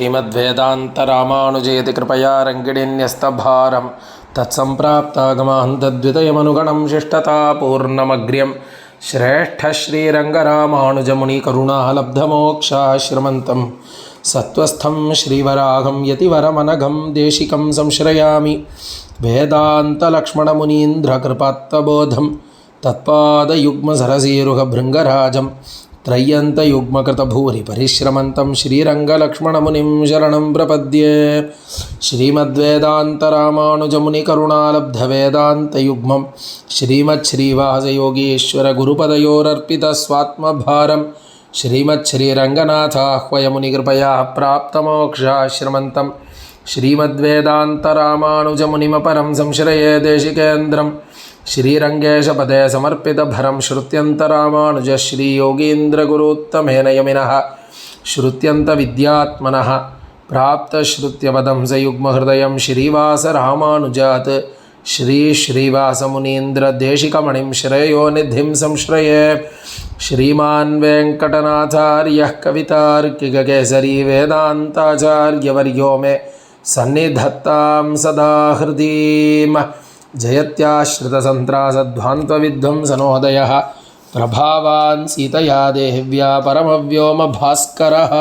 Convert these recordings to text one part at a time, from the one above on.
श्रीमद्वेदान्तरामानुजयति कृपया रङ्गिणीन्यस्तभारं तत्सम्प्राप्तागमान्तद्वितयमनुगणं शिष्टतापूर्णमग्र्यं श्रेष्ठश्रीरङ्गरामानुजमुनिकरुणालब्धमोक्षाश्रमन्तं सत्त्वस्थं श्रीवराहं यतिवरमनघं देशिकं संश्रयामि वेदान्तलक्ष्मणमुनीन्द्रकृपात्तबोधं तत्पादयुग्मसरसीरुहभृङ्गराजं त्रय्यन्तयुग्मकृतभूरि परिश्रमन्तं श्रीरङ्गलक्ष्मणमुनिं शरणं प्रपद्ये। श्रीमद्वेदान्तरामानुजमुनिकरुणालब्धवेदान्तयुग्मं श्रीमच्छ्रीवासयोगीश्वरगुरुपदयोरर्पितस्वात्मभारं श्रीमच्छ्रीरङ्गनाथाह्वयमुनिकृपया प्राप्तमोक्षाश्रमन्तं श्रीमद्वेदान्तरामानुजमुनिमपरं संश्रये देशिकेन्द्रं श्रीरङ्गेशपदे समर्पितभरं श्रुत्यन्तरामानुज श्रीयोगीन्द्रगुरुत्तमेन यमिनः श्रुत्यन्तविद्यात्मनः प्राप्तश्रुत्यपदं सयुग्महृदयं श्रीवासरामानुजात्। श्रीश्रीवासमुनीन्द्रदेशिकमणिं श्रेयो निधिं संश्रये। श्रीमान् वेङ्कटनाथार्यः कवितार्किककेसरी वेदान्ताचार्यवर्यो मे सन्निधत्तां सदा हृदीम् जयत्याश्रितसन्त्रासध्वान्तविध्वंसनोदयः प्रभावान् सीतया देह्व्या परमव्योमभास्करः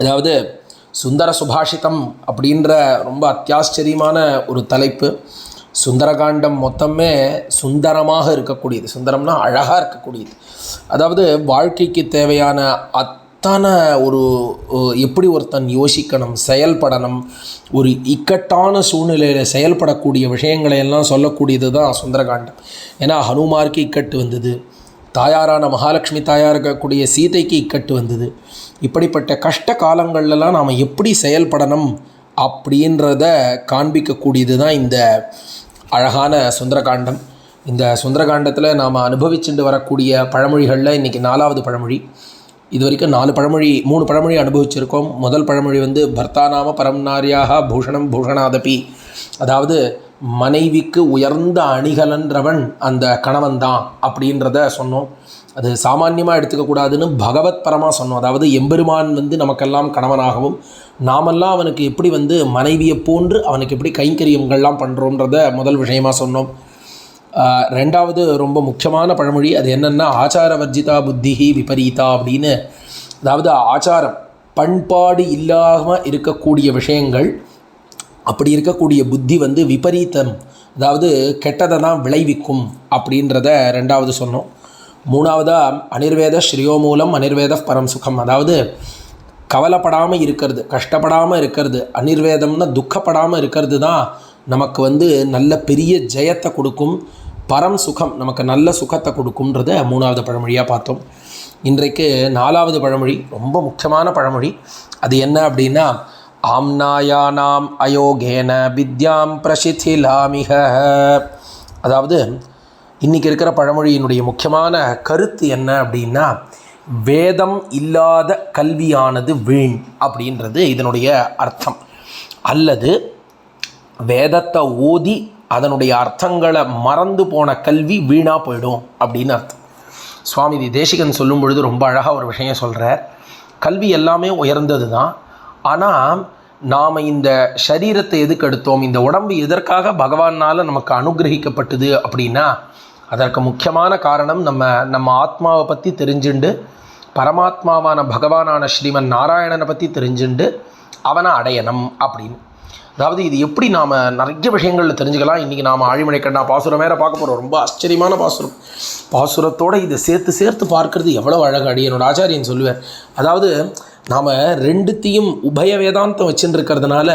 அதாவது சுந்தர சுபாஷிதம் அப்படின்ற ரொம்ப அத்தியாச்சரியமான ஒரு தலைப்பு சுந்தரகாண்டம் மொத்தமே சுந்தரமாக இருக்கக்கூடியது சுந்தரம்னா அழகாக இருக்கக்கூடியது அதாவது வாழ்க்கைக்கு தேவையான அத்தனை ஒரு எப்படி ஒருத்தன் யோசிக்கணும் செயல்படணும் ஒரு இக்கட்டான சூழ்நிலையில் செயல்படக்கூடிய விஷயங்களை எல்லாம் சொல்லக்கூடியது தான் சுந்தரகாண்டம். ஏன்னா ஹனுமாருக்கு இக்கட்டு வந்தது தாயாரான மகாலட்சுமி தாயார் இருக்கக்கூடிய சீதைக்கு இக்கட்டு வந்தது. இப்படிப்பட்ட கஷ்ட காலங்கள்லாம் நாம் எப்படி செயல்படணும் அப்படின்றத காண்பிக்கக்கூடியது தான் இந்த அழகான சுந்தரகாண்டம். இந்த சுந்தரகாண்டத்தில் நாம் அனுபவிச்சுட்டு வரக்கூடிய பழமொழிகளில் இன்றைக்கி நாலாவது பழமொழி. இது வரைக்கும் நாலு பழமொழி மூணு பழமொழி அனுபவிச்சிருக்கோம். முதல் பழமொழி வந்து பர்த்தானாம பரம் நாரியாக பூஷணம் பூஷணாதபி அதாவது மனைவிக்கு உயர்ந்த அணிகலன்றவன் அந்த கணவன் தான் அப்படின்றத சொன்னோம். அது சாமான்யமாக எடுத்துக்கக்கூடாதுன்னு பகவத் பரமாக சொன்னோம். அதாவது எம்பெருமான் வந்து நமக்கெல்லாம் கணவனாகவும் நாமெல்லாம் அவனுக்கு எப்படி வந்து மனைவியை போன்று அவனுக்கு எப்படி கைங்கரியங்கள்லாம் பண்ணுறோன்றத முதல் விஷயமாக சொன்னோம். ரெண்டாவது ரொம்ப முக்கியமான பழமொழி அது என்னென்னா ஆச்சார வர்ஜிதா புத்திஹி விபரீதா அப்படின்னு. அதாவது ஆச்சாரம் பண்பாடு இல்லாமல் இருக்கக்கூடிய விஷயங்கள் அப்படி இருக்கக்கூடிய புத்தி வந்து விபரீதம் அதாவது கெட்டதை தான் விளைவிக்கும் அப்படின்றத ரெண்டாவது சொன்னோம். மூணாவதாக அனிர்வேத ஸ்ரீயோ மூலம் அனிர்வேத பரம் சுகம். அதாவது கவலைப்படாமல் இருக்கிறது கஷ்டப்படாமல் இருக்கிறது அனிர்வேதம்னா துக்கப்படாமல் இருக்கிறது தான் நமக்கு வந்து நல்ல பெரிய ஜெயத்தை கொடுக்கும் பரம் சுகம் நமக்கு நல்ல சுகத்தை கொடுக்கும்ன்றத மூணாவது பழமொழியாக பார்த்தோம். இன்றைக்கு நாலாவது பழமொழி ரொம்ப முக்கியமான பழமொழி. அது என்ன அப்படின்னா ஆம்னாயானாம் அயோகேன வித்யாம் பிரசித்திலாமிக. அதாவது இன்றைக்கி இருக்கிற பழமொழியினுடைய முக்கியமான கருத்து என்ன அப்படின்னா வேதம் இல்லாத கல்வியானது வீண் அப்படின்றது இதனுடைய அர்த்தம். அல்லது வேதத்தை ஓதி அதனுடைய அர்த்தங்களை மறந்து போன கல்வி வீணாக போயிடும் அப்படின்னு அர்த்தம். சுவாமி தேசிகன் சொல்லும் பொழுது ரொம்ப அழகாக ஒரு விஷயம் சொல்கிறார் கல்வி எல்லாமே உயர்ந்தது தான் ஆனால் நாம் இந்த சரீரத்தை எதுக்கு எடுத்தோம்? இந்த உடம்பு எதற்காக பகவானால் நமக்கு அனுகிரகிக்கப்பட்டது அப்படின்னா அதற்கு முக்கியமான காரணம் நம்ம நம்ம ஆத்மாவை பற்றி தெரிஞ்சுண்டு பரமாத்மாவான பகவானான ஸ்ரீமன் நாராயணனை பற்றி தெரிஞ்சுண்டு அவனை அடையணும் அப்படின்னு. அதாவது இது எப்படி நாம் நிறைய விஷயங்களில் தெரிஞ்சுக்கலாம். இன்றைக்கி நாம் ஆழிமலை கண்ணா பாசுரம் வேறு பார்க்க போகிறோம் ரொம்ப ஆச்சரியமான பாசுரம். பாசுரத்தோடு இதை சேர்த்து சேர்த்து பார்க்கறது எவ்வளோ அழகு. அடி என்னோட ஆச்சாரியன் சொல்லுவார். அதாவது நாம் ரெண்டுத்தையும் உபய வேதாந்தம் வச்சுருக்கிறதுனால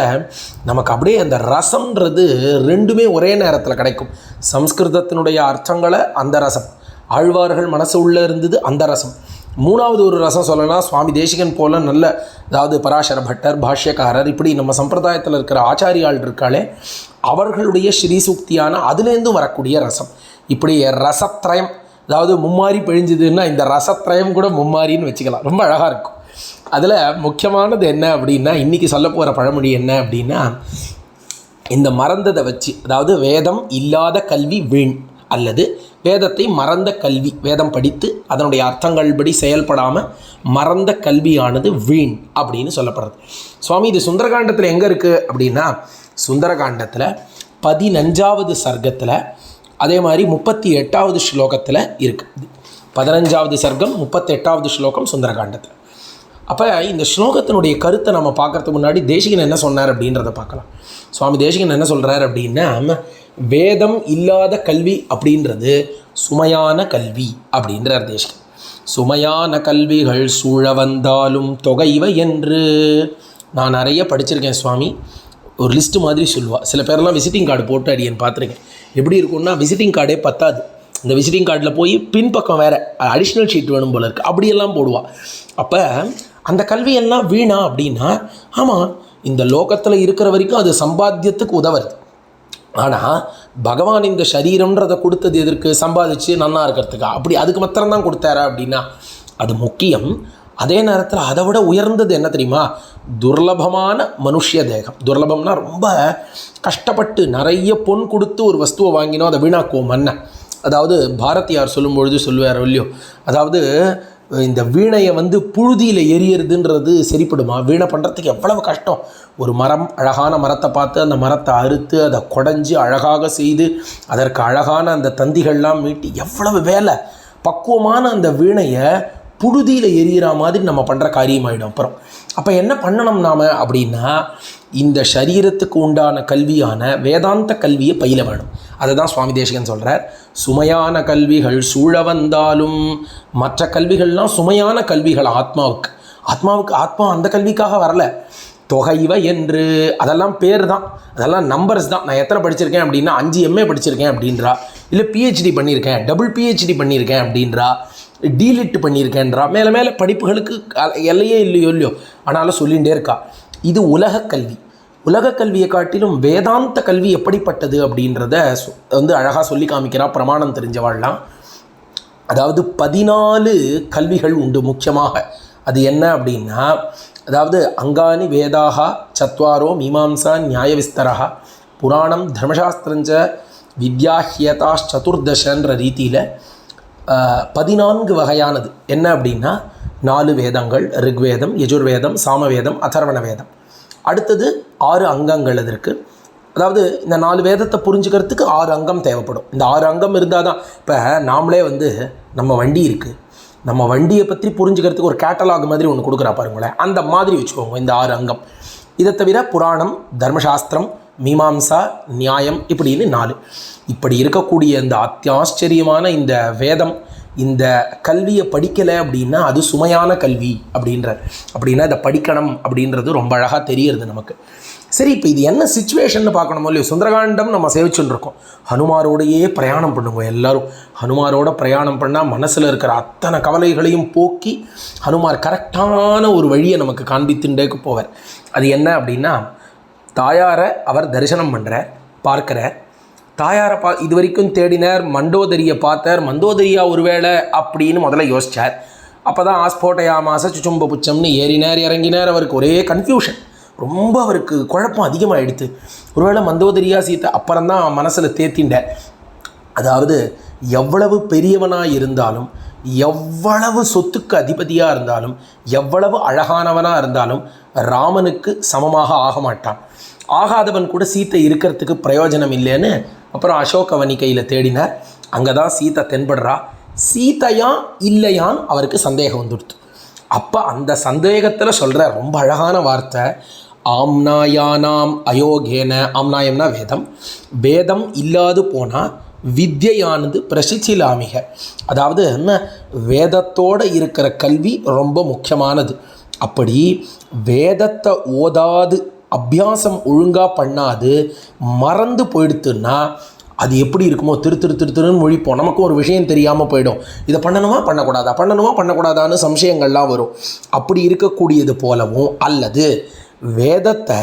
நமக்கு அப்படியே அந்த ரசம்ன்றது ரெண்டுமே ஒரே நேரத்தில் கிடைக்கும். சம்ஸ்கிருதத்தினுடைய அர்த்தங்களை அந்த ரசம். ஆழ்வார்கள் மனசு உள்ளே இருந்தது அந்த ரசம். மூணாவது ஒரு ரசம் சொல்லலாம் சுவாமி தேசிகன் போல நல்ல அதாவது பராசர பட்டர் பாஷ்யக்காரர் இப்படி நம்ம சம்பிரதாயத்தில் இருக்கிற ஆச்சாரியாள் இருக்காளே அவர்களுடைய ஸ்ரீசூக்தியான அதுலேருந்தும் வரக்கூடிய ரசம். இப்படி ரசத்ரயம் அதாவது மும்மாரி பிழிஞ்சுதுன்னா இந்த ரசத்ரயம் கூட மும்மாரின்னு வச்சுக்கலாம். ரொம்ப அழகாக இருக்கும். அதில் முக்கியமானது என்ன அப்படின்னா இன்றைக்கி சொல்ல போகிற பழமொழி என்ன அப்படின்னா இந்த மறந்ததை வச்சு அதாவது வேதம் இல்லாத கல்வி வீண் அல்லது வேதத்தை மறந்த கல்வி. வேதம் படித்து அதனுடைய அர்த்தங்கள் படி செயல்படாமல் மறந்த கல்வியானது வீண் அப்படின்னு சொல்லப்படுறது. சுவாமி இது சுந்தரகாண்டத்தில் எங்கே இருக்குது அப்படின்னா சுந்தரகாண்டத்தில் பதினஞ்சாவது சர்க்கத்தில் அதே மாதிரி முப்பத்தி எட்டாவது ஸ்லோகத்தில் இருக்குது பதினஞ்சாவது சர்க்கம் முப்பத்தெட்டாவது ஸ்லோகம் சுந்தரகாண்டத்தில். அப்போ இந்த ஸ்லோகத்தினுடைய கருத்தை நம்ம பார்க்கறதுக்கு முன்னாடி தேசிகன் என்ன சொன்னார் அப்படின்றத பார்க்கலாம். சுவாமி தேசிகன் என்ன சொல்கிறார் அப்படின்னா வேதம் இல்லாத கல்வி அப்படின்றது சுமையான கல்வி அப்படின்றார் தேசிகன் சுமையான கல்விகள் சூழ வந்தாலும் தொகைவை என்று. நான் நிறைய படிச்சிருக்கேன் சுவாமி. ஒரு லிஸ்ட்டு மாதிரி சொல்லுவாள் சில பேர்லாம் விசிட்டிங் கார்டு போட்டு அடியேன் பார்த்துருக்கேன். எப்படி இருக்கும்னா விசிட்டிங் கார்டே பத்தாது. இந்த விசிட்டிங் கார்டில் போய் பின்பக்கம் வேறு அடிஷ்னல் ஷீட் வேணும் போல இருக்குது அப்படியெல்லாம் போடுவாள் அப்போ அந்த கல்வியெல்லாம் வீணா அப்படின்னா ஆமாம் இந்த லோகத்தில் இருக்கிற வரைக்கும் அது சம்பாத்தியத்துக்கு உதவுறது. ஆனால் பகவான் இந்த சரீரம்ன்றதை கொடுத்தது எதற்கு? சம்பாதிச்சு நன்னா இருக்கிறதுக்கா? அப்படி அதுக்கு மாத்திரம்தான் கொடுத்தாரா அப்படின்னா அது முக்கியம். அதே நேரத்தில் அதை விட உயர்ந்தது என்ன தெரியுமா? துர்லபமான மனுஷ்ய தேகம். துர்லபம்னா ரொம்ப கஷ்டப்பட்டு நிறைய பொன் கொடுத்து ஒரு வஸ்துவை வாங்கினோம் அதை வீணாக்குவோம் மண்ணை. அதாவது பாரதியார் சொல்லும்பொழுது சொல்லுவார் இல்லையோ? அதாவது இந்த வீணையை வந்து புழுதியில் எரியறதுன்றது சரிப்படுமா? வீணை பண்ணுறதுக்கு எவ்வளவு கஷ்டம்? ஒரு மரம் அழகான மரத்தை பார்த்து அந்த மரத்தை அறுத்து அதை குடஞ்சி அழகாக செய்து அதற்கு அழகான அந்த தந்திகள்லாம் மீட்டி எவ்வளவு வேலை? பக்குவமான அந்த வீணையை புழுதியில் எரியிற மாதிரி நம்ம பண்ணுற காரியமாயிடும். அப்புறம் அப்போ என்ன பண்ணணும் நாம் அப்படின்னா இந்த சரீரத்துக்கு உண்டான கல்வியான வேதாந்த கல்வியை பயில வேணும். அதுதான் சுவாமி தேசிகன் சொல்கிறார் சுமையான கல்விகள் சூழ வந்தாலும் மற்ற கல்விகள்லாம் சுமையான கல்விகள் ஆத்மாவுக்கு. ஆத்மாவுக்கு ஆத்மா அந்த கல்விக்காக வரல. தொகைவ என்று. அதெல்லாம் பேர் தான் அதெல்லாம் நம்பர்ஸ் தான். நான் எத்தனை படிச்சிருக்கேன் அப்படின்னா அஞ்சு எம்ஏ படிச்சிருக்கேன் அப்படின்றா. இல்லை பிஹெச்டி பண்ணியிருக்கேன் டபுள் பிஹெச்டி பண்ணியிருக்கேன் அப்படின்றா. டீலிட் பண்ணியிருக்கேன்றா மேலே மேலே படிப்புகளுக்கு எல்லையே இல்லையோ இல்லையோ. ஆனாலும் சொல்லிகிட்டே இருக்கா. இது உலக கல்வி. உலக கல்வியை காட்டிலும் வேதாந்த கல்வி எப்படிப்பட்டது அப்படின்றத சொ- வந்து அழகாக சொல்லி காமிக்கிறா பிரமாணம் தெரிஞ்சவாள்லாம் அதாவது பதினாலு கல்விகள் உண்டு முக்கியமாக. அது என்ன அப்படின்னா அதாவது அங்கானி வேதாக சத்வாரோ மீமாம்சா நியாய விஸ்தரா புராணம் தர்மசாஸ்திரஞ்ச வித்யாஹியதா சதுர்தசன்ற ரீதியில் பதினான்கு வகையானது. என்ன அப்படின்னா நாலு வேதங்கள் ரிக்வேதம் யஜுர்வேதம் சாமவேதம் அதர்வண வேதம் அடுத்தது ஆறு அங்கங்கள் அதற்கு அதாவது இந்த நாலு வேதத்தை புரிஞ்சுக்கிறதுக்கு ஆறு அங்கம் தேவைப்படும். இந்த ஆறு அங்கம் இருந்தால் தான் இப்போ நாமளே வந்து நம்ம வண்டி இருக்குது நம்ம வண்டியை பற்றி புரிஞ்சுக்கிறதுக்கு ஒரு கேட்டலாக் மாதிரி ஒன்று கொடுக்குறா பாருங்களேன். அந்த மாதிரி வச்சுக்கோங்க இந்த ஆறு அங்கம். இதை தவிர புராணம் தர்மசாஸ்திரம் மீமாம்சா நியாயம் இப்படின்னு நாலு. இப்படி இருக்கக்கூடிய இந்த அத்தியாச்சரியமான இந்த வேதம் இந்த கல்வியை படிக்கலை அப்படின்னா அது சுமையான கல்வி அப்படின்ற அப்படின்னா இதை படிக்கணும் அப்படின்றது ரொம்ப அழகாக தெரியறது நமக்கு. சரி இப்போ இது என்ன சுச்சுவேஷன் பார்க்கணுமோ இல்லையோ? சுந்தரகாண்டம் நம்ம சேவிச்சுட்டு இருக்கோம். ஹனுமாரோடையே பிரயாணம் பண்ணுவோம் எல்லோரும். ஹனுமாரோட பிரயாணம் பண்ணால் மனசில் இருக்கிற அத்தனை கவலைகளையும் போக்கி ஹனுமார் கரெக்டான ஒரு வழியை நமக்கு காண்பித்துண்டேக்கு போவார். அது என்ன அப்படின்னா தாயாரை அவர் தரிசனம் பண்ணுற பார்க்குற தாயாரை பா இது வரைக்கும் தேடினார் மண்டோதரியை பார்த்தார். மண்டோதரியா ஒருவேளை அப்படின்னு முதல்ல யோசித்தார் அப்போ தான் ஆஸ்போட்டையா மாச சுச்சும்ப புச்சம்னு ஏறினார் இறங்கினார். அவருக்கு ஒரே கன்ஃபியூஷன் ரொம்ப அவருக்கு குழப்பம் அதிகமாகிடுது ஒருவேளை மந்தோதரியா சீத்தை அப்புறம் தான் மனசில் தேத்திண்டார். அதாவது எவ்வளவு பெரியவனாக இருந்தாலும் எவ்வளவு சொத்துக்கு அதிபதியாக இருந்தாலும் எவ்வளவு அழகானவனாக இருந்தாலும் ராமனுக்கு சமமாக ஆக மாட்டான் ஆகாதவன் கூட சீத்தை இருக்கிறதுக்கு பிரயோஜனம் இல்லைன்னு அப்புறம் அசோகவனி கையில் தேடினார் அங்கே தான் சீதை தென்படுறா. சீதையா இல்லையான்னு அவருக்கு சந்தேகம் வந்துடுத்து அப்போ அந்த சந்தேகத்தில் சொல்கிற ரொம்ப அழகான வார்த்தை ஆம்னாயானாம் அயோகேன. ஆம்னாயம்னா வேதம். வேதம் இல்லாது போனால் வித்யானது பிரசிச்சிலாமிக. அதாவது என்ன? வேதத்தோடு இருக்கிற கல்வி ரொம்ப முக்கியமானது. அப்படி வேதத்தை ஓதாது அபியாசம் ஒழுங்காக பண்ணாது மறந்து போயிடுத்துன்னா அது எப்படி இருக்குமோ திரு திரு திரு திருன்னு மொழிப்போம் நமக்கு ஒரு விஷயம் தெரியாமல் போயிடும். இதை பண்ணணுமா? பண்ணக்கூடாதா? பண்ணணுமா? பண்ணக்கூடாதான்னு சம்சயங்கள்லாம் வரும். அப்படி இருக்கக்கூடியது போலவும் அல்லது வேதத்தை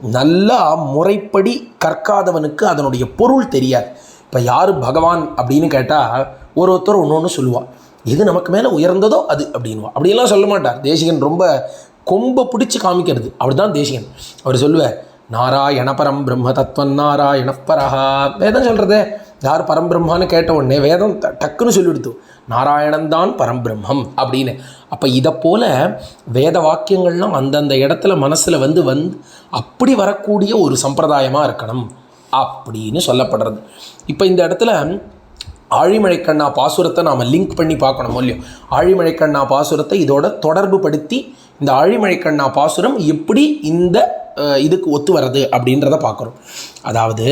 நல்லா முறைப்படி கற்காதவனுக்கு அதனுடைய பொருள் தெரியாது. இப்போ யார் பகவான் அப்படின்னு கேட்டால் ஒரு ஒருத்தர் ஒன்று ஒன்று சொல்லுவாள் எது நமக்கு மேலே உயர்ந்ததோ அது அப்படின்வா அப்படியெல்லாம் சொல்ல மாட்டார். தேசிகன் ரொம்ப கொம்பை பிடிச்சி காமிக்கிறது. அவர் தான் தேசிகன். அவர் சொல்லுவார் நாராயணபரம் பிரம்ம தத்வன் நாராயணப்பரஹா வேதம் சொல்கிறதே யார் பரம்பிரம்மான்னு கேட்ட உடனே வேதம் டக்குன்னு சொல்லிவிடுத்து நாராயணன்தான் பரம்பிரம்மம் அப்படின்னு. அப்போ இதை போல் வேத வாக்கியங்கள்லாம் அந்தந்த இடத்துல மனசில் வந்து வந்து அப்படி வரக்கூடிய ஒரு சம்பிரதாயமாக இருக்கணும் அப்படின்னு சொல்லப்படுறது. இப்போ இந்த இடத்துல ஆழிமழைக்கண்ணா பாசுரத்தை நாம் லிங்க் பண்ணி பார்க்கணும் இல்லையோ? ஆழிமழைக்கண்ணா பாசுரத்தை இதோட தொடர்பு படுத்தி இந்த ஆழிமழைக்கண்ணா பாசுரம் எப்படி இந்த இதுக்கு ஒத்து வர்றது அப்படின்றத பார்க்குறோம். அதாவது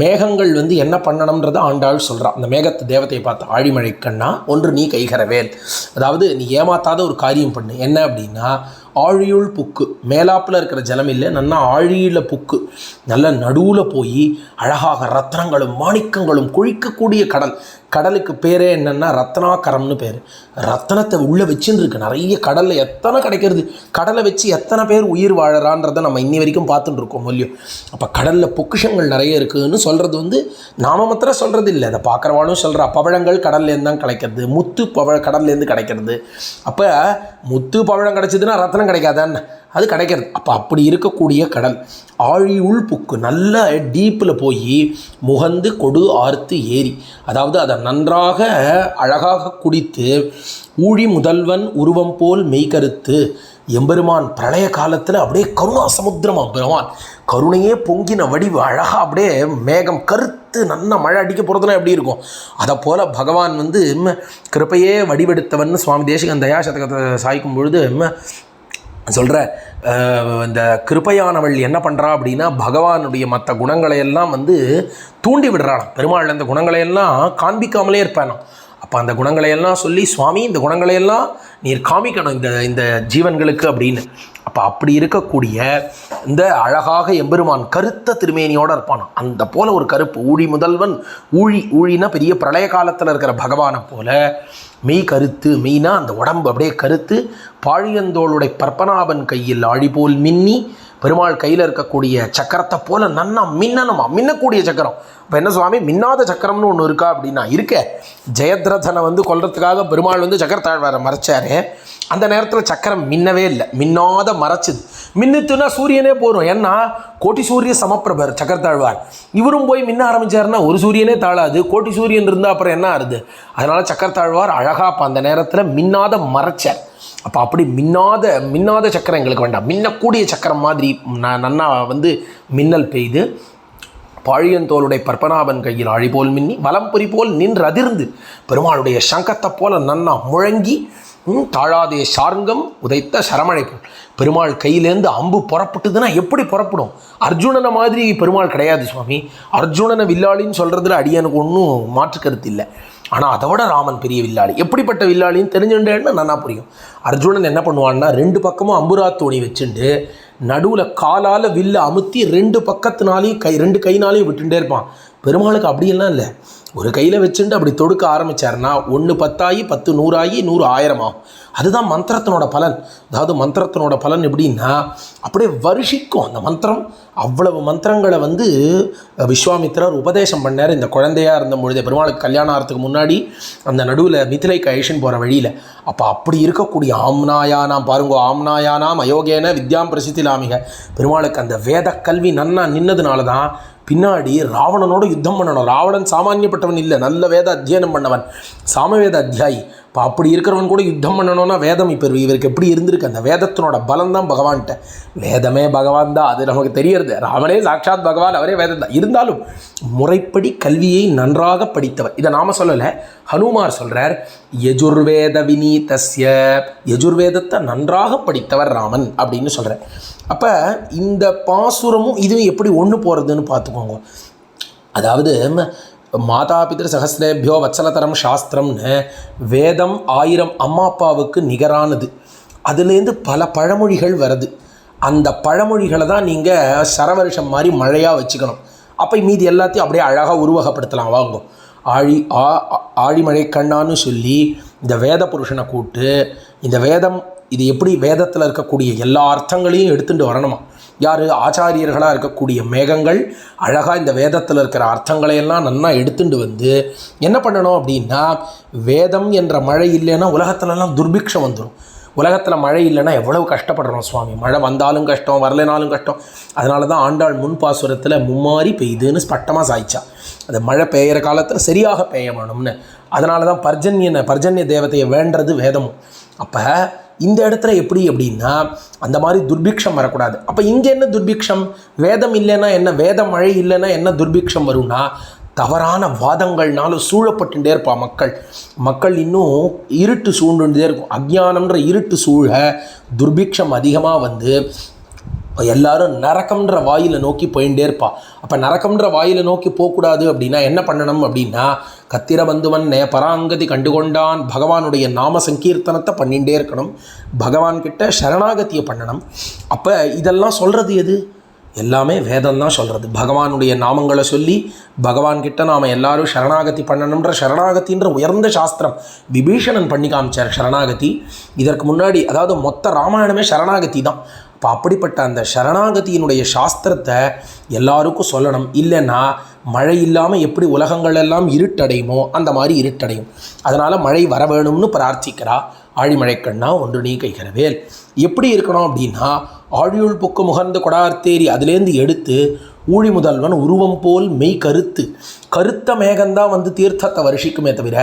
மேகங்கள் வந்து என்ன பண்ணணும்ன்றத ஆண்டாள் சொல்கிறான் அந்த மேகத்து தேவத்தை பார்த்து ஆழிமழைக்கண்ணா ஒன்று நீ கைகரவேல். அதாவது நீ ஏமாத்தாத ஒரு காரியம் பண்ணு. என்ன அப்படின்னா ஆழியுள் புக்கு. மேலாப்பில் இருக்கிற ஜலம் இல்லை நல்லா ஆழியில் புக்கு. நல்ல நடுவில் போய் அழகாக ரத்னங்களும் மாணிக்கங்களும் குழிக்கக்கூடிய கடல். கடலுக்கு பேரே என்னென்னா ரத்னாகரம்னு பேர். ரத்தனத்தை உள்ளே வச்சுன்னு இருக்கு நிறைய கடலில் எத்தனை கிடைக்கிறது? கடலை வச்சு எத்தனை பேர் உயிர் வாழறான்றதை நம்ம இன்னி வரைக்கும் பார்த்துட்டு இருக்கோம் இல்லையோ? அப்போ கடலில் பொக்கிஷங்கள் நிறைய இருக்குதுன்னு சொல்கிறது வந்து நாம மாத்திரம் சொல்கிறது இல்லை. அதை பார்க்குறவாளும் சொல்கிறா பவழங்கள் கடல்லேருந்து தான் கிடைக்கிறது. முத்து பவழ கடல்லேருந்து கிடைக்கிறது. அப்போ முத்து பவழம் கிடச்சிதுன்னா ரத்னம் கிடைக்காதான்னு. அது கிடைக்கிறது. அப்போ அப்படி இருக்கக்கூடிய கடல். ஆழி உள் புக்கு நல்ல டீப்பில் போய் முகந்து கொடு ஆர்த்து ஏறி. அதாவது அதை நன்றாக அழகாக குடித்து ஊழி முதல்வன் உருவம் போல் மெய்கருத்து எம்பெருமான் பிரளய காலத்தில் அப்படியே கருணா சமுத்திரம் பெருமான். கருணையே பொங்கின வடிவு அழகாக அப்படியே மேகம் கருத்து நல்ல மழை அடிக்க போகிறதுலாம் எப்படி இருக்கும்? அதை போல் பகவான் வந்து கிருப்பையே கிருபையே வடிவெடுத்தவன் சுவாமி தேசிகன் தயாசதகத்தை சாய்க்கும் பொழுது சொல்கிற இந்த கிருபையானவள் என்ன பண்ணுறா அப்படின்னா பகவானுடைய மற்ற குணங்களை எல்லாம் வந்து தூண்டி விடுறாளாம். பெருமாள் அந்த குணங்களை எல்லாம் காண்பிக்காமலே இருப்பானாம். அப்போ அந்த குணங்களை எல்லாம் சொல்லி சுவாமி இந்த குணங்களையெல்லாம் நீர் காமிக்கணும் இந்த இந்த ஜீவன்களுக்கு அப்படின்னு. அப்போ அப்படி இருக்கக்கூடிய இந்த அழகாக எம்பெருமான் கருத்த திருமேனியோடு இருப்பான் அந்த போல ஒரு கருப்பு ஊழி முதல்வன் ஊழி ஊழினா பெரிய பிரளய காலத்தில் இருக்கிற பகவானை போல மெய் கருத்து மெய்னா அந்த உடம்பு அப்படியே கருத்து. பாழியந்தோளுடைய பற்பனாபன் கையில் ஆழிபோல் மின்னி. பெருமாள் கையில் இருக்கக்கூடிய சக்கரத்தை போல நன்னா மின்னணுமா? மின்னக்கூடிய சக்கரம். இப்போ என்ன சுவாமி? மின்னாத சக்கரம்னு ஒன்று இருக்கா அப்படின்னா இருக்க. ஜெயத்ரதனை வந்து கொல்றதுக்காக பெருமாள் வந்து சக்கரத்தாழ்வாரை மறைச்சாரு. அந்த நேரத்தில் சக்கரம் மின்னவே இல்லை. மின்னாத மறைச்சிது மின்னுத்துனா சூரியனே போகிறோம் ஏன்னா கோட்டி சூரிய சமப்பிரபர் சக்கரத்தாழ்வார். இவரும் போய் மின்ன ஆரம்பிச்சாருன்னா ஒரு சூரியனே தாழாது. கோட்டி சூரியன் இருந்தால் அப்புறம் என்ன ஆறுது? அதனால் சக்கரத்தாழ்வார் அழகாக அப்போ அந்த நேரத்தில் மின்னாத மறைச்சார். அப்போ அப்படி மின்னாத மின்னாத சக்கரம் எங்களுக்கு வேண்டாம். மின்னக்கூடிய சக்கரம் மாதிரி நன்னா வந்து மின்னல் பெய்து பாழியந்தோளுடைய பற்பனாபன் கையில் அழிபோல் மின்னி மின்னி வலம்புரி போல் நின்று அதிர்ந்து பெருமாளுடைய சங்கத்தை போல நன்னா முழங்கி தாழாதே சார்ங்கம் உதைத்த சரமழை போல். பெருமாள் கையிலேருந்து அம்பு புறப்பட்டுதுன்னா எப்படி புறப்படும்? அர்ஜுனனை மாதிரி பெருமாள் கிடையாது சுவாமி. அர்ஜுனனை வில்லாளின்னு சொல்கிறதுல அடியனுக்கு ஒன்றும் மாற்று கருத்து இல்லை. ஆனால் அதை விட ராமன் பெரிய வில்லாளி. எப்படிப்பட்ட வில்லாளின்னு தெரிஞ்சுட்டேன்னு நல்லா புரியும். அர்ஜுனன் என்ன பண்ணுவான்னா ரெண்டு பக்கமும் அம்புரா தோணி வச்சுட்டு நடுவில் காலால் வில்ல அமுத்தி ரெண்டு பக்கத்தினாலையும் கை ரெண்டு கைனாலையும் விட்டுட்டே இருப்பான். பெருமாளுக்கு அப்படியெல்லாம் இல்லை. ஒரு கையில் வச்சுட்டு அப்படி தொடுக்க ஆரம்பிச்சாருன்னா ஒன்று பத்தாயி பத்து நூறாயி நூறு ஆயிரம் ஆகும் அதுதான் மந்திரத்தினோட பலன். அதாவது மந்திரத்தினோட பலன் எப்படின்னா அப்படியே வருஷிக்கும் அந்த மந்திரம் அவ்வளவு மந்திரங்களை வந்து விஸ்வாமித்திரர் உபதேசம் பண்ணார். இந்த குழந்தையாக இருந்த பொழுது பெருமாளுக்கு கல்யாணம் ஆகிறதுக்கு முன்னாடி அந்த நடுவில் மிதிலைக்கு ஐஷன் போகிற வழியில். அப்போ அப்படி இருக்கக்கூடிய ஆம்னாயானாம் பாருங்க ஆம்னாயானாம் அயோகேன வித்யாம் பிரசித்திலாமிக. பெருமாளுக்கு அந்த வேத கல்வி நன்னா நின்னதுனால தான் பின்னாடி ராவணனோட யுத்தம் பண்ணணும். ராவணன் சாமானியப்பட்டவன் இல்லை நல்ல வேத அத்தியனம் பண்ணவன். சாமவேத அத்தியாயி. இப்போ அப்படி இருக்கிறவன் கூட யுத்தம் பண்ணணும்னா வேதம் இப்போ இவருக்கு எப்படி இருந்திருக்கு? அந்த வேதத்தினோட பலம் தான் பகவான்கிட்ட. வேதமே பகவான் தான் அது நமக்கு தெரியறது. ராவனே சாட்சாத் பகவான் அவரே வேதம் தான். இருந்தாலும் முறைப்படி கல்வியை நன்றாக படித்தவர். இதை நாம சொல்லலை. ஹனுமார் சொல்கிறார் யஜுர்வேத வினீதஸ்ய யஜுர்வேதத்தை நன்றாக படித்தவர் ராமன் அப்படின்னு சொல்கிறேன் அப்போ இந்த பாசுரமும் இதுவும் எப்படி ஒன்று போகிறதுன்னு பார்த்துக்கோங்க. அதாவது ம- மாதா பித்திரு சகசிரேபியோ வச்சலதரம் சாஸ்திரம்னு வேதம் ஆயிரம் அம்மா அப்பாவுக்கு நிகரானது. அதுலேருந்து பல பழமொழிகள் வருது. அந்த பழமொழிகளை தான் நீங்கள் சரவருஷம் மாதிரி மழையாக வச்சுக்கணும். அப்போ மீதி எல்லாத்தையும் அப்படியே அழகாக உருவகப்படுத்தலாம். வாங்க. ஆழி ஆ ஆ- ஆழிமழை கண்ணான்னு சொல்லி இந்த வேத புருஷனை கூப்பிட்டு இந்த வேதம் இது எப்படி வேதத்தில் இருக்கக்கூடிய எல்லா அர்த்தங்களையும் எடுத்துட்டு வரணுமா? யார்? ஆச்சாரியர்களாக இருக்கக்கூடிய மேகங்கள் அழகாக இந்த வேதத்தில் இருக்கிற அர்த்தங்களை எல்லாம் நன்னா எடுத்துட்டு வந்து என்ன பண்ணணும் அப்படின்னா வேதம் என்ற மழை இல்லைன்னா உலகத்துலலாம் துர்பிக்ஷம் வந்துடும் உலகத்தில் மழை இல்லைன்னா எவ்வளவு கஷ்டப்படுறோம் சுவாமி. மழை வந்தாலும் கஷ்டம் வரலைனாலும் கஷ்டம். அதனால தான் ஆண்டாள் முன் பாசுரத்தில் மும்மாரி பெய்துன்னு ஸ்பட்டமாக சாய்ச்சா. அது மழை பெய்கிற காலத்தில் சரியாக பெய்ய வேணும்னு அதனால தான் பர்ஜன்யனை பர்ஜன்ய தேவதையை வேண்டது வேதமும். அப்போ இந்த இடத்துல எப்படி அப்படின்னா அந்த மாதிரி துர்பிக்ஷம் வரக்கூடாது. அப்போ இங்கே என்ன துர்பிக்ஷம்? வேதம் இல்லைன்னா என்ன? வேத மழை இல்லைன்னா என்ன துர்பிக்ஷம் வரும்னா தவறான வாதங்கள்னால சூழப்பட்டுட்டே இருப்பா மக்கள். மக்கள் இன்னும் இருட்டு சூழ்ந்துட்டே இருக்கும். அஜ்ஞானம்ன்ற இருட்டு சூழ துர்பிக்ஷம் அதிகமாக வந்து எல்லாரும் நரக்கம்ன்ற வாயில நோக்கி போயிட்டே இருப்பா. அப்போ நரக்கம்ன்ற வாயில நோக்கி போகக்கூடாது அப்படின்னா என்ன பண்ணணும் அப்படின்னா கத்திர பந்துவன் நே பராங்கதி கண்டுகொண்டான் பகவானுடைய நாம சங்கீர்த்தனத்தை பண்ணிகிட்டே இருக்கணும். பகவான்கிட்ட சரணாகதியை பண்ணணும். அப்போ இதெல்லாம் சொல்கிறது எது? எல்லாமே வேதம் தான் சொல்கிறது பகவானுடைய நாமங்களை சொல்லி பகவான்கிட்ட நாம் எல்லாரும் சரணாகதி பண்ணணுன்ற சரணாகதின்ற உயர்ந்த சாஸ்திரம் விபீஷணன் பண்ணி காமிச்சார் சரணாகதி. இதற்கு முன்னாடி அதாவது மொத்த ராமாயணமே சரணாகதி தான். இப்போ அப்படிப்பட்ட அந்த சரணாகதியினுடைய சாஸ்திரத்தை எல்லாருக்கும் சொல்லணும். இல்லைன்னா மழை இல்லாமல் எப்படி உலகங்கள் எல்லாம் இருட்டடையுமோ அந்த மாதிரி இருட்டடையும். அதனால் மழை வர வேணும்னு பிரார்த்திக்கிறா ஆழிமழைக்கண்ணா ஒன்று நீ கைகிறவேல் எப்படி இருக்கணும் அப்படின்னா ஆழியுள் புக்கு முகர்ந்து கொடார்த்தேரி அதுலேருந்து எடுத்து ஊழி முதல்வன் உருவம் போல் மெய் கருத்து. கருத்த மேகந்தான் வந்து தீர்த்தத்தை வருஷிக்குமே தவிர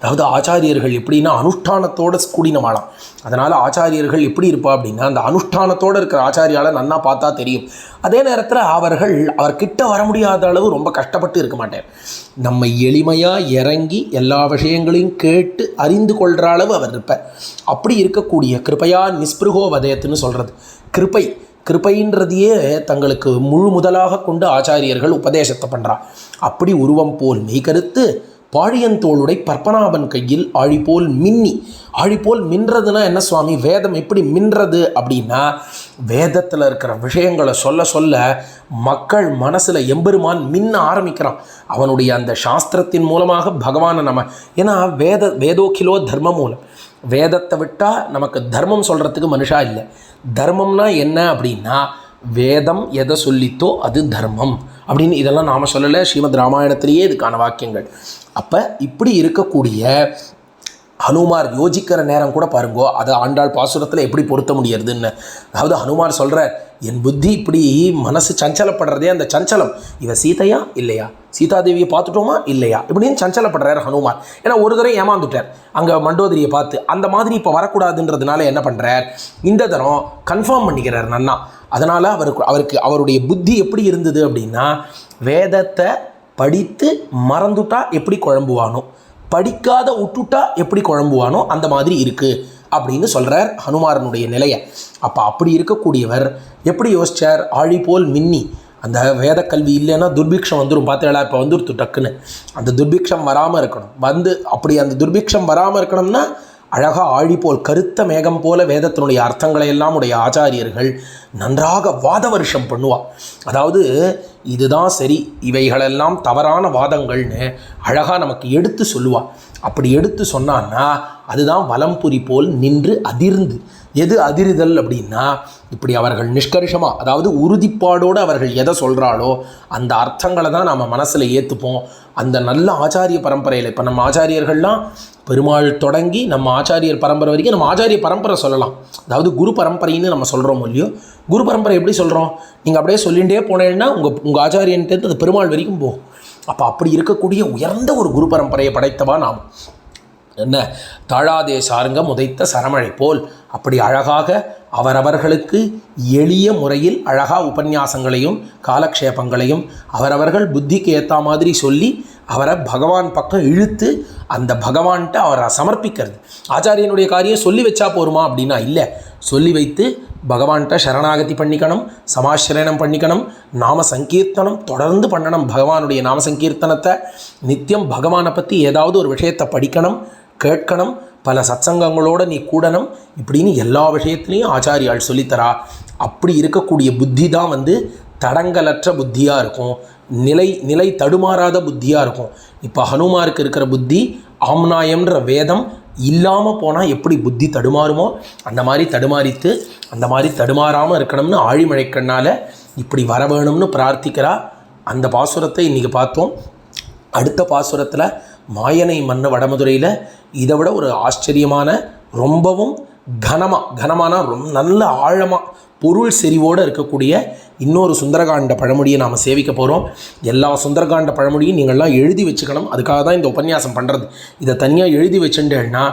அதாவது ஆச்சாரியர்கள் எப்படின்னா அனுஷ்டானத்தோட கூடினவாளாம் அதனால் ஆச்சாரியர்கள் எப்படி இருப்பா அப்படின்னா அந்த அனுஷ்டானத்தோடு இருக்கிற ஆச்சாரியால் நன்னா பார்த்தா தெரியும். அதே நேரத்தில் அவர்கள் அவர்கிட்ட வர முடியாத அளவு ரொம்ப கஷ்டப்பட்டு இருக்க மாட்டார். நம்ம எளிமையாக இறங்கி எல்லா விஷயங்களையும் கேட்டு அறிந்து கொள்கிற அளவு அவர் இருப்பார். அப்படி இருக்கக்கூடிய கிருபையா நிஸ்பிருகோ வதயத்துன்னு சொல்கிறது கிருபை கிருபைன்றதையே தங்களுக்கு முழு முதலாக கொண்டு ஆச்சாரியர்கள் உபதேசத்தை பண்ணுறா அப்படி உருவம் போல் மெய்கருத்து பாழியந்தோளுடை பற்பனாபன் கையில் ஆழிபோல் மின்னி. ஆழிபோல் மின்றதுன்னா என்ன சுவாமி? வேதம் எப்படி மின்றது அப்படின்னா வேதத்தில் இருக்கிற விஷயங்களை சொல்ல சொல்ல மக்கள் மனசில் எம்பெருமான் மின்ன ஆரம்பிக்கிறான். அவனுடைய அந்த சாஸ்திரத்தின் மூலமாக பகவானை நம்ம ஏன்னா வேத வேதோக்கிலோ தர்ம மூலம். வேதத்தை விட்டால் நமக்கு தர்மம் சொல்கிறதுக்கு மனுஷா இல்லை. தர்மம்னா என்ன அப்படின்னா வேதம் எதை சொல்லித்தோ அது தர்மம். அப்படின்னு இதெல்லாம் நாம் சொல்லலை ஸ்ரீமத் ராமாயணத்திலேயே இதுக்கான வாக்கியங்கள். அப்போ இப்படி இருக்கக்கூடிய ஹனுமார் யோசிக்கிற நேரம் கூட பாருங்கோ அதை ஆண்டாள் பாசுரத்தில் எப்படி பொருத்த முடியறதுன்னு. அதாவது ஹனுமார் சொல்கிற என் புத்தி இப்படி மனசு சஞ்சலப்படுறதே அந்த சஞ்சலம். இவ சீதையா? இல்லையா. சீதாதேவியை பார்த்துட்டோமா? இல்லையா. இப்படின்னு சஞ்சலப்படுறார் ஹனுமார். ஏன்னா ஒரு தடவை ஏமாந்துட்டார். அங்கே மண்டோதரியை பார்த்து அந்த மாதிரி இப்போ வரக்கூடாதுன்றதுனால என்ன பண்ணுறார் இந்த தரம் கன்ஃபார்ம் பண்ணிக்கிறார் நன்னா. அதனால் அவருக்கு அவருக்கு அவருடைய புத்தி எப்படி இருந்தது அப்படின்னா வேதத்தை படித்து மறந்துட்டா எப்படி குழம்புவானோ. படிக்காத விட்டுட்டா எப்படி குழம்புவானோ அந்த மாதிரி இருக்குது அப்படின்னு சொல்கிறார் ஹனுமாரனுடைய நிலையை. அப்போ அப்படி இருக்கக்கூடியவர் எப்படி யோசிச்சார்? ஆழி போல் மின்னி. அந்த வேத கல்வி இல்லைன்னா துர்பிக்ஷம் வந்துடும் பார்த்தீங்களா இப்போ வந்துருத்து டக்குன்னு. அந்த துர்பிக்ஷம் வராமல் இருக்கணும். வந்து அப்படி அந்த துர்பிக்ஷம் வராமல் இருக்கணும்னா அழகா ஆழி போல் கருத்த மேகம் போல வேதத்தினுடைய அர்த்தங்களை எல்லாம் உடைய ஆச்சாரியர்கள் நன்றாக வாத வருஷம் பண்ணுவா. அதாவது இதுதான் சரி இவைகளெல்லாம் தவறான வாதங்கள்னு அழகாக நமக்கு எடுத்து சொல்லுவாள் அப்படி எடுத்து சொன்னான்னா அதுதான் வலம்புரி போல் நின்று அதிர்ந்து. எது அதிருதல் அப்படின்னா இப்படி அவர்கள் நிஷ்கர்ஷமாக அதாவது உறுதிப்பாடோடு அவர்கள் எதை சொல்கிறாளோ அந்த அர்த்தங்களை தான் நம்ம மனசில் ஏற்றுப்போம் அந்த நல்ல ஆச்சாரிய பரம்பரையில் இப்போ நம்ம ஆச்சாரியர்கள்லாம் பெருமாள் தொடங்கி நம்ம ஆச்சாரியர் பரம்பரை வரைக்கும் நம்ம ஆச்சாரிய பரம்பரை சொல்லலாம். அதாவது குரு பரம்பரைன்னு நம்ம சொல்கிறோம் இல்லையோ? குரு பரம்பரை எப்படி சொல்கிறோம் நீங்கள் அப்படியே சொல்லிகிட்டே போனேன்னா உங்கள் உங்கள் ஆச்சாரியன்ட்டு அது பெருமாள் வரைக்கும் போகும். அப்போ அப்படி இருக்கக்கூடிய உயர்ந்த ஒரு குரு பரம்பரையை படைத்தவா நாம். என்ன? தாழாதே சாருங்க முதைத்த சரமழை போல். அப்படி அழகாக அவரவர்களுக்கு எளிய முறையில் அழகா உபன்யாசங்களையும் காலக்ஷேபங்களையும் அவரவர்கள் புத்திக்கு ஏற்ற மாதிரி சொல்லி அவரை பகவான் பக்கம் இழுத்து அந்த பகவான்கிட்ட அவரை சமர்ப்பிக்கிறது. ஆச்சாரியனுடைய காரியம் சொல்லி வச்சா போருமா அப்படின்னா இல்லை. சொல்லி வைத்து பகவான்கிட்ட சரணாகதி பண்ணிக்கணும் சமாசிரயணம் பண்ணிக்கணும் நாம சங்கீர்த்தனம் தொடர்ந்து பண்ணணும். பகவானுடைய நாம சங்கீர்த்தனத்தை நித்தியம் பகவானை பற்றி ஏதாவது ஒரு விஷயத்தை படிக்கணும் கேட்கணும். பல சத்சங்கங்களோடு நீ கூடணும். இப்படின்னு எல்லா விஷயத்துலேயும் ஆச்சாரியால் சொல்லித்தரா. அப்படி இருக்கக்கூடிய புத்தி தான் வந்து தடங்கலற்ற புத்தியாக இருக்கும். நிலை நிலை தடுமாறாத புத்தியாக இருக்கும். இப்போ ஹனுமாருக்கு இருக்கிற புத்தி ஆம்னாயம்ன்ற வேதம் இல்லாமல் போனால் எப்படி புத்தி தடுமாறுமோ அந்த மாதிரி தடுமாறித்து அந்த மாதிரி தடுமாறாமல் இருக்கணும்னு ஆழிமழைக்கண்ணால் இப்படி வர வேணும்னு பிரார்த்திக்கிறா. அந்த பாசுரத்தை இன்றைக்கி பார்த்தோம். அடுத்த பாசுரத்தில் மாயனை மன்ன வடமதுரையில் இதை விட ஒரு ஆச்சரியமான ரொம்பவும் கனமாக கனமான ரொம்ப நல்ல ஆழமாக பொருள் செறிவோடு இருக்கக்கூடிய இன்னொரு சுந்தரகாண்ட பழமொழியை நாம் சேவிக்க போகிறோம் எல்லா சுந்தரகாண்ட பழமொழியும் நீங்கள்லாம் எழுதி வச்சுக்கணும். அதுக்காக தான் இந்த உபன்யாசம் பண்ணுறது இதை தனியாக எழுதி வச்சுட்டேன்னா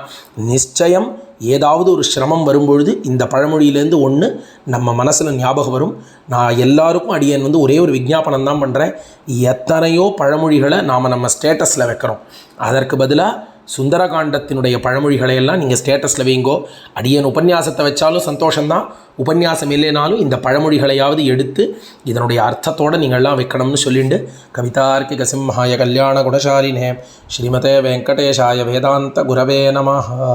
நிச்சயம் ஏதாவது ஒரு சிரமம் வரும்பொழுது இந்த பழமொழியிலேருந்து ஒன்று நம்ம மனசில் ஞாபகம் வரும். நான் எல்லாருக்கும் அடியேன் வந்து ஒரே ஒரு விஞ்ஞாபனம் தான் பண்ணுறேன் எத்தனையோ பழமொழிகளை நாம் நம்ம ஸ்டேட்டஸில் வைக்கிறோம். அதற்கு பதிலாக சுந்தரகாண்டத்தினுடைய பழமொழிகளை எல்லாம் நீங்கள் ஸ்டேட்டஸில் வைங்கோ. அடியன் உபன்யாசத்தை வச்சாலும் சந்தோஷம்தான். உபன்யாசம் இல்லைனாலும் இந்த பழமொழிகளையாவது எடுத்து இதனுடைய அர்த்தத்தோடு நீங்கள்லாம் வைக்கணும்னு சொல்லிண்டு கவிதார்க்கி சிம்ஹாய கல்யாண குணசாலினே ஸ்ரீமதே வெங்கடேஷாய வேதாந்த குரவே நமஹா.